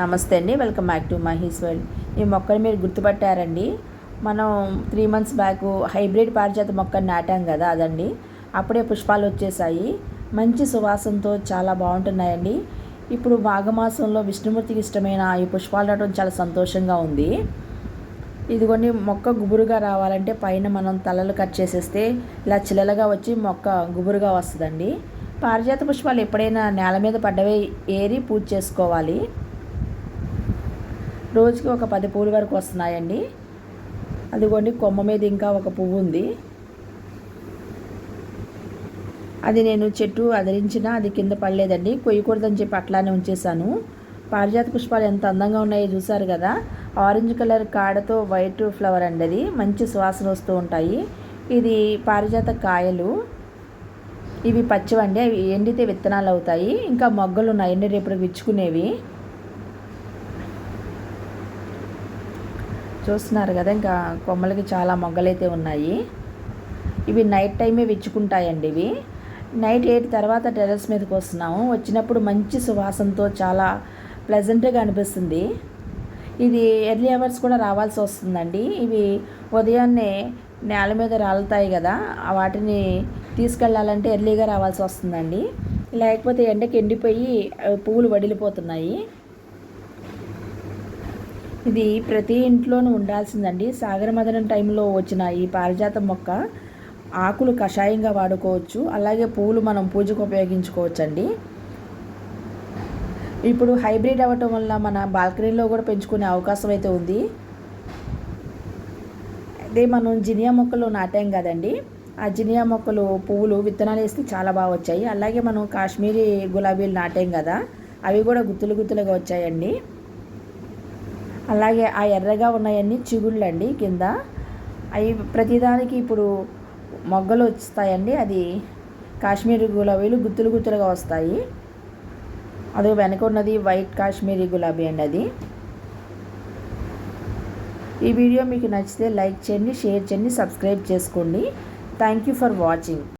నమస్తే అండి. Welcome back to Mahi's world. ఈ మొక్కని మీరు గుర్తుపట్టారండి. మనం త్రీ మంత్స్ బ్యాక్ హైబ్రిడ్ పారిజాత మొక్కను నాటాం కదా అదండి. అప్పుడే పుష్పాలు వచ్చేసాయి. మంచి సువాసనతో చాలా బాగుంటున్నాయండి. ఇప్పుడు మాఘమాసంలో విష్ణుమూర్తికి ఇష్టమైన ఈ పుష్పాలు నాటడం చాలా సంతోషంగా ఉంది. ఇదిగోండి మొక్క గుబురుగా రావాలంటే పైన మనం తలలు కట్ చేసేస్తే ఇలా చిల్లలుగా వచ్చి మొక్క గుబురుగా వస్తుందండి. పారిజాత పుష్పాలు ఎప్పుడైనా నేల మీద పడ్డవే ఏరి పూజ చేసుకోవాలి. రోజుకి ఒక పది పూలు వరకు వస్తున్నాయండి. అదిగోండి కొమ్మ మీద ఇంకా ఒక పువ్వు ఉంది. అది నేను చెట్టు అదిరించినా అది కింద పడలేదండి. కొయ్యకూడదని చెప్పి అట్లానే ఉంచేసాను పారిజాత పుష్పాలు ఎంత అందంగా ఉన్నాయో చూసారు కదా? ఆరెంజ్ కలర్ కాడతో వైట్ ఫ్లవర్ అండి అది. మంచి సువాసన వస్తూ ఉంటాయి. ఇది పారిజాత కాయలు. ఇవి పచ్చివండి. అవి ఎండితే విత్తనాలు అవుతాయి. ఇంకా మొగ్గలు ఉన్నాయండి. రేపు విచ్చుకునేవి. చూస్తున్నారు కదా ఇంకా కొమ్మలకి చాలా మొగ్గలైతే ఉన్నాయి. ఇవి నైట్ టైమే విచ్చుకుంటాయండి ఇవి. నైట్ ఎయిట్ తర్వాత టెర్రస్ మీదకి వస్తున్నాము. వచ్చినప్పుడు మంచి సువాసనతో చాలా ప్లెజెంట్గా అనిపిస్తుంది. ఇది ఎర్లీ అవర్స్ కూడా రావాల్సి వస్తుందండి. ఇవి ఉదయాన్నే నేల మీద రాలుతాయి కదా వాటిని తీసుకెళ్ళాలంటే ఎర్లీగా రావాల్సి వస్తుందండి. లేకపోతే ఎండకి ఎండిపోయి పువ్వులు వడిలిపోతున్నాయి. ఇది ప్రతి ఇంట్లోనూ ఉండాల్సిందండి. సాగర మదనం టైంలో వచ్చిన ఈ పారిజాతం మొక్క ఆకులు కషాయంగా వాడుకోవచ్చు. అలాగే పూలు మనం పూజకు ఉపయోగించుకోవచ్చు అండి ఇప్పుడు హైబ్రిడ్ అవ్వటం వల్ల మన బాల్కనీలో కూడా పెంచుకునే అవకాశం అయితే ఉంది. అదే మనం జినియా మొక్కలు నాటాం కదండి. ఆ జినియా మొక్కలు పువ్వులు విత్తనాలు వేస్తే చాలా బాగా వచ్చాయి. అలాగే మనం కాశ్మీరీ గులాబీలు నాటాం కదా అవి కూడా గుత్తులు గుత్తులుగా వచ్చాయండి. అలాగే ఆ ఎర్రగా ఉన్నాయన్నీ చిగుళ్ళండి కింద. అవి ప్రతిదానికి ఇప్పుడు మొగ్గలు వస్తాయండి అది కాశ్మీరీ గులాబీలు గుత్తులు గుత్తులుగా వస్తాయి. అది వెనక ఉన్నది వైట్ కాశ్మీరీ గులాబీ అండి అది. ఈ వీడియో మీకు నచ్చితే లైక్ చేయండి షేర్ చేయండి సబ్స్క్రైబ్ చేసుకోండి. Thank you for watching